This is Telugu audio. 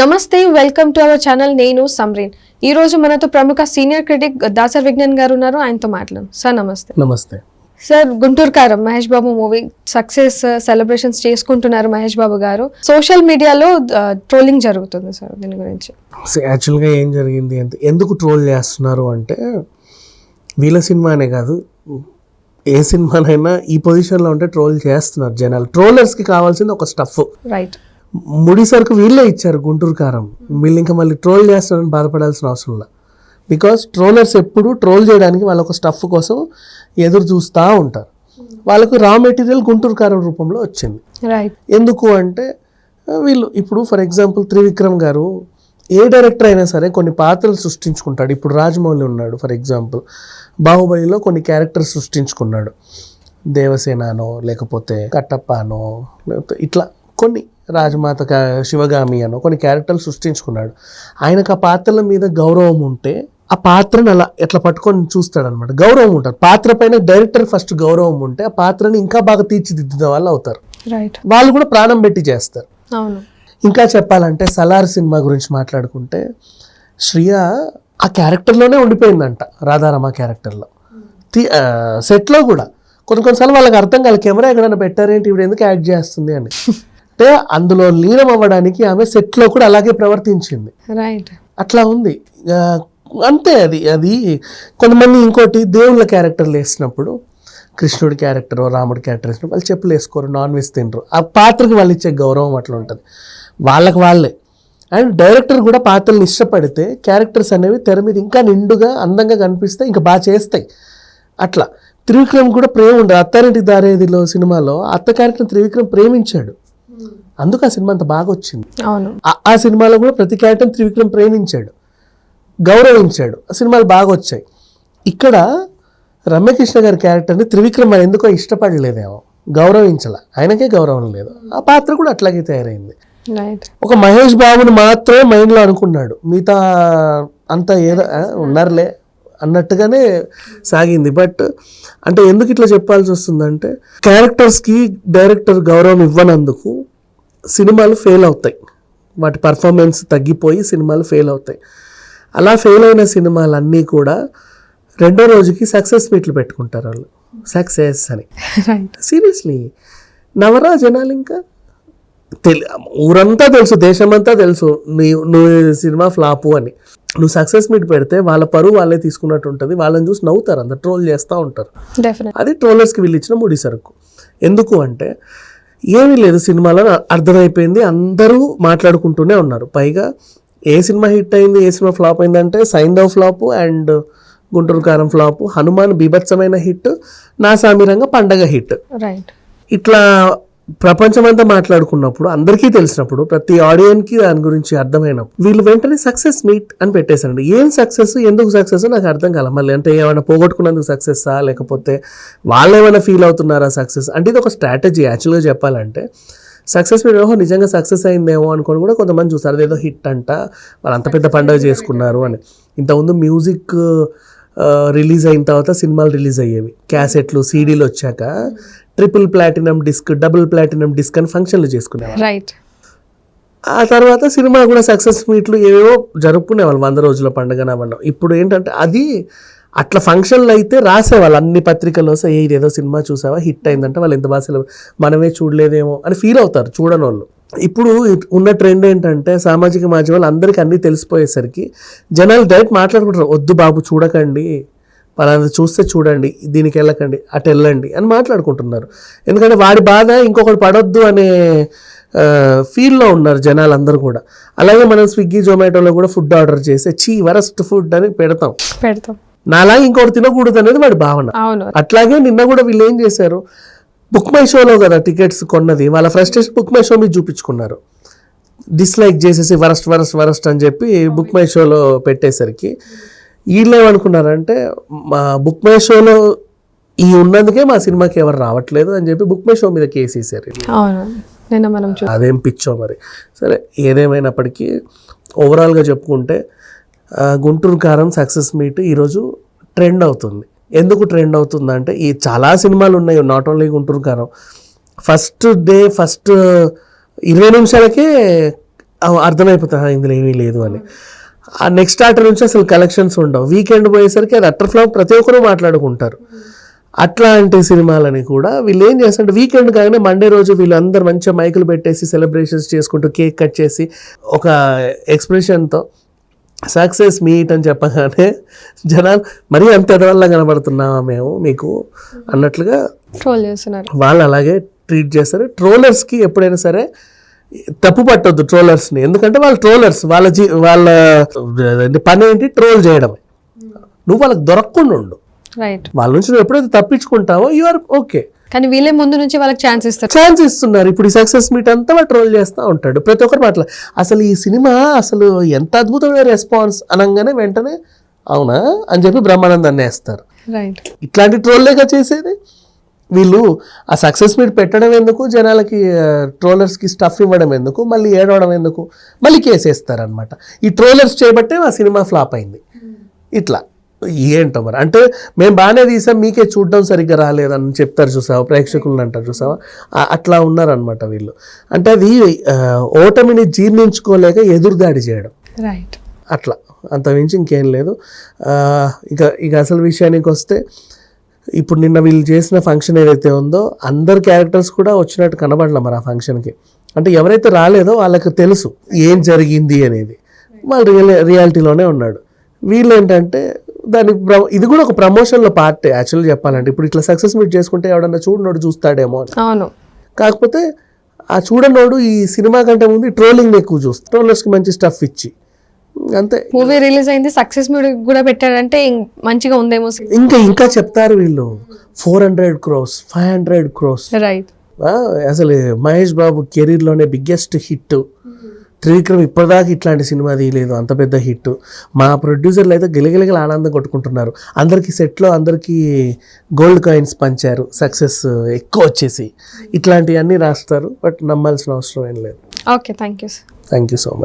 నమస్తే వెల్కమ్ టు అవర్ ఛానల్ నేను సమ్రీన్. ఈ రోజు మనతో ప్రముఖ సీనియర్ క్రిటిక్ దాసర్ విజ్ఞాన్ గారు ఉన్నారు. ఆయనతో మాట్లాడడం సార్ నమస్తే. నమస్తే. Sir Guntur Kaaram Mahesh Babu movie success celebrations చేసుకుంటున్నారు మహేష్ బాబు గారు. సోషల్ మీడియాలో ట్రోలింగ్ జరుగుతుంది సార్ దీని గురించి. యాక్చువల్గా ఏం జరిగింది అంటే ఎందుకు ట్రోల్ చేస్తున్నారు అంటే వీళ్ళ సినిమానే కాదు ఏ సినిమానైనా ఈ పొజిషన్లో ఉంటే ట్రోల్ చేస్తున్నారు జనాలు. ట్రోలర్స్కి కావాల్సింది ఒక స్టఫ్ రైట్ ముడి సరుకు వీళ్ళే ఇచ్చారు గుంటూరు కారం. వీళ్ళు ఇంకా మళ్ళీ ట్రోల్ చేస్తారని బాధపడాల్సిన అవసరం లేదు బికాస్ ట్రోలర్స్ ఎప్పుడు ట్రోల్ చేయడానికి వాళ్ళ ఒక స్టఫ్ కోసం ఎదురు చూస్తూ ఉంటారు. వాళ్ళకు రా మెటీరియల్ గుంటూరు కారం రూపంలో వచ్చింది. రైట్ ఎందుకు అంటే వీళ్ళు ఇప్పుడు ఫర్ ఎగ్జాంపుల్ త్రివిక్రమ్ గారు ఏ డైరెక్టర్ అయినా సరే కొన్ని పాత్రలు సృష్టించుకుంటాడు. ఇప్పుడు రాజమౌళి ఉన్నాడు ఫర్ ఎగ్జాంపుల్ బాహుబలిలో కొన్ని క్యారెక్టర్స్ సృష్టించుకున్నాడు. దేవసేననో లేకపోతే కట్టప్పనో లేకపోతే ఇట్లా కొన్ని రాజమాత శివగామి అనో కొన్ని క్యారెక్టర్లు సృష్టించుకున్నాడు. ఆయనకు ఆ పాత్రల మీద గౌరవం ఉంటే ఆ పాత్రను అలా ఎట్లా పట్టుకొని చూస్తాడు అనమాట గౌరవం ఉంటుంది పాత్ర పైన డైరెక్టర్ ఫస్ట్ గౌరవం ఉంటే ఆ పాత్రని ఇంకా బాగా తీర్చిదిద్దిన వాళ్ళు అవుతారు. రైట్ వాళ్ళు కూడా ప్రాణం పెట్టి చేస్తారు. ఇంకా చెప్పాలంటే సలార్ సినిమా గురించి మాట్లాడుకుంటే శ్రియ ఆ క్యారెక్టర్లోనే ఉండిపోయిందంట రాధారమ క్యారెక్టర్లో. సెట్లో కూడా. కొన్ని కొన్నిసార్లు వాళ్ళకి అర్థం కాదు కెమెరా ఎక్కడైనా పెట్టారేంటి? ఇవి ఎందుకు యాక్ట్ చేస్తుంది అని. అంటే అందులో లీనం అవ్వడానికి ఆమె సెట్లో కూడా అలాగే ప్రవర్తించింది. రైట్ అట్లా ఉంది. అంతే అది. అది కొంతమంది ఇంకోటి దేవుళ్ళ క్యారెక్టర్లు వేసినప్పుడు కృష్ణుడి క్యారెక్టర్ రాముడి క్యారెక్టర్ వేసినప్పుడు వాళ్ళు చెప్పులు వేసుకోరు నాన్ వెజ్ తినరు. ఆ పాత్రకి వాళ్ళు ఇచ్చే గౌరవం అట్లా ఉంటుంది. వాళ్ళకి వాళ్ళే. అండ్ డైరెక్టర్ కూడా పాత్రలు ఇష్టపడితే క్యారెక్టర్స్ అనేవి తెర మీద ఇంకా నిండుగా అందంగా కనిపిస్తాయి ఇంకా బాగా చేస్తాయి. అట్లా. త్రివిక్రమ్ కూడా ప్రేమ ఉండదు అత్తారింటి దారేదిలో సినిమాలో అత్త క్యారెక్టర్ త్రివిక్రమ్ ప్రేమించాడు. అందుకు ఆ సినిమా అంత బాగా వచ్చింది అవును. ఆ- సినిమాలో కూడా ప్రతి క్యారెక్టర్ త్రివిక్రమ్ ప్రేమించాడు. గౌరవించాడు. ఆ సినిమాలు బాగా వచ్చాయి ఇక్కడ రమ్యకృష్ణ గారి క్యారెక్టర్ని త్రివిక్రమ్ మరి ఎందుకో ఇష్టపడలేదేమో. గౌరవించాల. ఆయనకే గౌరవం లేదు. ఆ పాత్ర కూడా అట్లాగే తయారైంది. ఒక మహేష్ బాబుని మాత్రమే మైండ్లో అనుకున్నాడు. మిగతా అంతా ఏదో ఉన్నారులే అన్నట్టుగానే సాగింది. బట్ అంటే ఎందుకు ఇట్లా చెప్పాల్సి వస్తుందంటే క్యారెక్టర్స్కి డైరెక్టర్ గౌరవం ఇవ్వనందుకు సినిమాలు ఫెయిల్ అవుతాయి. వాటి పర్ఫార్మెన్స్ తగ్గిపోయి సినిమాలు ఫెయిల్ అవుతాయి. అలా ఫెయిల్ అయిన సినిమాలన్నీ కూడా రెండో రోజుకి సక్సెస్ మీట్లు పెట్టుకుంటారు వాళ్ళు. సక్సెస్ అని. సీరియస్లీ. నవరా జనాలు ఇంకా? తెలి ఊరంతా తెలుసు దేశమంతా తెలుసు. నీ నువ్వు సినిమా ఫ్లాపు అని. నువ్వు సక్సెస్ మీట్ పెడితే వాళ్ళ పరువు వాళ్ళే తీసుకున్నట్టు ఉంటుంది. వాళ్ళని చూసి నవ్వుతారు అందరు ట్రోల్ చేస్తూ ఉంటారు. అది ట్రోలర్స్కి వీళ్ళు ఇచ్చిన ముడి సరుకు. ఎందుకు అంటే ఏమీ లేదు సినిమాలో అర్థమైపోయింది అందరూ మాట్లాడుకుంటూనే ఉన్నారు. పైగా ఏ సినిమా హిట్ అయింది ఏ సినిమా ఫ్లాప్ అయిందంటే సైందవ్ ఫ్లాప్ అండ్ గుంటూరు కారం ఫ్లాప్ హనుమాన్ బీభత్సమైన హిట్ నా సామిరంగా పండగ హిట్. రైట్ ఇట్లా ప్రపంచమంతా మాట్లాడుకున్నప్పుడు అందరికీ తెలిసినప్పుడు ప్రతి ఆడియన్కి దాని గురించి అర్థమైనప్పుడు వీళ్ళు వెంటనే సక్సెస్ మీట్ అని పెట్టేశారండి. ఏం సక్సెస్ ఎందుకు సక్సెస్ నాకు అర్థం కాల మళ్ళీ అంటే ఏమైనా పోగొట్టుకున్నందుకు సక్సెస్సా? లేకపోతే వాళ్ళు ఏమైనా ఫీల్ అవుతున్నారా సక్సెస్? అంటే ఇది ఒక స్ట్రాటజీ. యాక్చువల్గా చెప్పాలంటే సక్సెస్ మీట్ ఓహో నిజంగా సక్సెస్ అయిందేమో అనుకొని కూడా కొంతమంది చూస్తారు. అదేదో హిట్ అంట. వాళ్ళు అంత పెద్ద పండుగ చేసుకున్నారు అని. ఇంతకుముందు మ్యూజిక్ రిలీజ్ అయిన తర్వాత సినిమాలు రిలీజ్ అయ్యేవి. క్యాసెట్లు సీడీలు వచ్చాక triple platinum disc double platinum disc అని ఫంక్షన్లు చేసుకునేవాళ్ళు. రైట్. ఆ తర్వాత సినిమా కూడా సక్సెస్ మీట్లు ఏవేవో జరుపుకునేవాళ్ళు వంద రోజుల పండుగ అవన్నీ ఇప్పుడు ఏంటంటే అది అట్లా ఫంక్షన్లు అయితే రాసేవాళ్ళు. అన్ని పత్రికల్లో "ఏ, ఇదేదో సినిమా చూసావా? హిట్ అయిందంటే వాళ్ళు ఎంత బాగా మనమే చూడలేదేమో అని ఫీల్ అవుతారు చూడని వాళ్ళు ఇప్పుడు ఉన్న ట్రెండ్ ఏంటంటే సామాజిక మాధ్యమాలు అందరికీ అన్నీ తెలిసిపోయేసరికి జనాలు డైరెక్ట్ మాట్లాడుకుంటారు. వద్దు బాబు చూడకండి. పలానా చూస్తే చూడండి. దీనికి వెళ్ళకండి. అటు వెళ్ళండి అని మాట్లాడుకుంటున్నారు. ఎందుకంటే వాడి బాధ ఇంకొకటి పడొద్దు అనే ఫీల్లో ఉన్నారు జనాలు అందరూ కూడా. అలాగే మనం స్విగ్గీ జొమాటోలో కూడా ఫుడ్ ఆర్డర్ చేసి చీ వరస్ట్ ఫుడ్ అని పెడతాం. పెడతాం. నాలాగా ఇంకోటి తినకూడదు అనేది వాడి భావన. అట్లాగే నిన్న కూడా వీళ్ళు ఏం చేశారు? బుక్ మై షోలో కదా టికెట్స్ కొన్నది. వాళ్ళ ఫ్రస్ట్రేషన్ బుక్ మై షో మీద చూపించుకున్నారు. డిస్లైక్ చేసేసి వరస్ట్ వరస్ట్ వరస్ట్ అని చెప్పి బుక్ మై షోలో పెట్టేసరికి వీళ్ళు ఏమనుకున్నారంటే మా బుక్ మై షోలో ఈ ఉన్నందుకే మా సినిమాకి ఎవరు రావట్లేదు అని చెప్పి బుక్ మై షో మీద కేసు వేసారు అవును. నిన్న మనం చూ అదేం పిచ్చో మరి. సరే ఏదేమైనప్పటికీ ఓవరాల్గా చెప్పుకుంటే గుంటూరు కారం సక్సెస్ మీట్ ఈరోజు ట్రెండ్ అవుతుంది. ఎందుకు ట్రెండ్ అవుతుందంటే ఈ చాలా సినిమాలు ఉన్నాయి నాట్ ఓన్లీ గుంటూరు కారం. ఫస్ట్ డే ఫస్ట్ ఇరవై నిమిషాలకే అవ్- అర్థమైపోతుంది ఇందులో ఏమీ లేదు అని. ఆ నెక్స్ట్ ఆర్డర్ నుంచి అసలు కలెక్షన్స్ ఉండవు. వీకెండ్ పోయేసరికి అది అట్టర్ ఫ్లాప్ ప్రతి ఒక్కరూ మాట్లాడుకుంటారు. అట్లాంటి సినిమాలని కూడా వీళ్ళు ఏం చేస్తారంటే వీకెండ్ కాగానే మండే రోజు వీళ్ళందరూ మంచిగా మైకులు పెట్టేసి సెలబ్రేషన్స్ చేసుకుంటూ కేక్ కట్ చేసి ఒక ఎక్స్ప్రెషన్తో సక్సెస్ మీట్ అని చెప్పగానే జనాలు మరీ అంత ఎదవల్లా కనబడుతున్నామా మేము? మీకు అన్నట్లుగా ట్రోల్ చేస్తున్నారు. వాళ్ళు అలాగే ట్రీట్ చేస్తారు. ట్రోలర్స్కి ఎప్పుడైనా సరే తప్పు పట్టొద్దు ట్రోలర్స్ని ఎందుకంటే వాళ్ళు ట్రోలర్స్ వాళ్ళ జీ వాళ్ళ పని ఏంటి? ట్రోల్ చేయడమే నువ్వు వాళ్ళకి దొరకకుండా ఉండు. రైట్ వాళ్ళ నుంచి నువ్వు ఎప్పుడైతే తప్పించుకుంటావో యు ఆర్ ఓకే కానీ వీళ్ళే ముందు నుంచి వాళ్ళకి ఛాన్స్ ఇస్తారు. ఛాన్స్ ఇస్తున్నారు. ఇప్పుడు ఈ సక్సెస్ మీట్ అంతా వాడు ట్రోల్ చేస్తూ ఉంటాడు. ప్రతి ఒక్కరు మాట్లా అసలు ఈ సినిమా అసలు ఎంత అద్భుతమైన రెస్పాన్స్ అనగానే వెంటనే అవునా? అని చెప్పి బ్రహ్మానందాన్ని వేస్తారు. రైట్ ఇట్లాంటి ట్రోల్లేగా చేసేది? వీళ్ళు ఆ సక్సెస్ మీట్ పెట్టడం ఎందుకు? జనాలకి ట్రోలర్స్కి స్టఫ్ ఇవ్వడం ఎందుకు? మళ్ళీ ఏడవడం ఎందుకు? మళ్ళీ కేసేస్తారనమాట ఈ ట్రోలర్స్ చేయబట్టే ఆ సినిమా ఫ్లాప్ అయింది. ఇట్లా. ఏంటో మరి? అంటే మేము బాగానే తీసాం మీకే చూడడం సరిగ్గా రాలేదని చెప్తారు చూసావా? ప్రేక్షకులను అంటారు చూసావా? అట్లా ఉన్నారనమాట వీళ్ళు. అంటే అది ఓటమిని జీర్ణించుకోలేక ఎదురుదాడి చేయడం. రైట్ అట్లా. అంత మించి ఇంకేం లేదు. ఇక ఇక అసలు విషయానికి వస్తే ఇప్పుడు నిన్న వీళ్ళు చేసిన ఫంక్షన్ ఏదైతే ఉందో అందరు క్యారెక్టర్స్ కూడా వచ్చినట్టు కనబడలే మరి ఆ ఫంక్షన్కి. అంటే ఎవరైతే రాలేదో వాళ్ళకి తెలుసు ఏం జరిగింది అనేది. వాళ్ళు రియల్ రియాలిటీలోనే ఉన్నాడు. వీళ్ళు ఏంటంటే దాని ఇది కూడా ఒక ప్రమోషన్లో పార్ట్. యాక్చువల్గా చెప్పాలంటే ఇప్పుడు ఇట్లా సక్సెస్ మీట్ చేసుకుంటే ఎవడన్నా చూడనోడు చూస్తాడేమో అవును. కాకపోతే ఆ చూడనోడు ఈ సినిమా కంటే ముందు ట్రోలింగ్ ఎక్కువ చూస్తాడు ట్రోలర్స్కి మంచి స్టఫ్ ఇచ్చి. అంతే. మూవీ రిలీజ్ అయింది సక్సెస్ మీట్ కూడా పెట్టాడంటే ఇం- మంచిగా ఉందేమో ఇంకా ఇంకా చెప్తారు వీళ్ళు. Four hundred crores five hundred crores. Right. అసలు మహేష్ బాబు కెరీర్లోనే బిగ్గెస్ట్ హిట్. త్రివిక్రమ్ ఇప్పటిదాకా ఇట్లాంటి సినిమా తీయలేదు. అంత పెద్ద హిట్. మా ప్రొడ్యూసర్లు అయితే గిలగిలగిల ఆనందం కొట్టుకుంటున్నారు. అందరికీ సెట్లో అందరికీ గోల్డ్ కాయిన్స్ పంచారు. సక్సెస్ ఎక్కువ వచ్చేసి. ఇట్లాంటివన్నీ రాస్తారు. బట్ నమ్మాల్సిన అవసరం ఏం లేదు. Okay thank you thank you so much.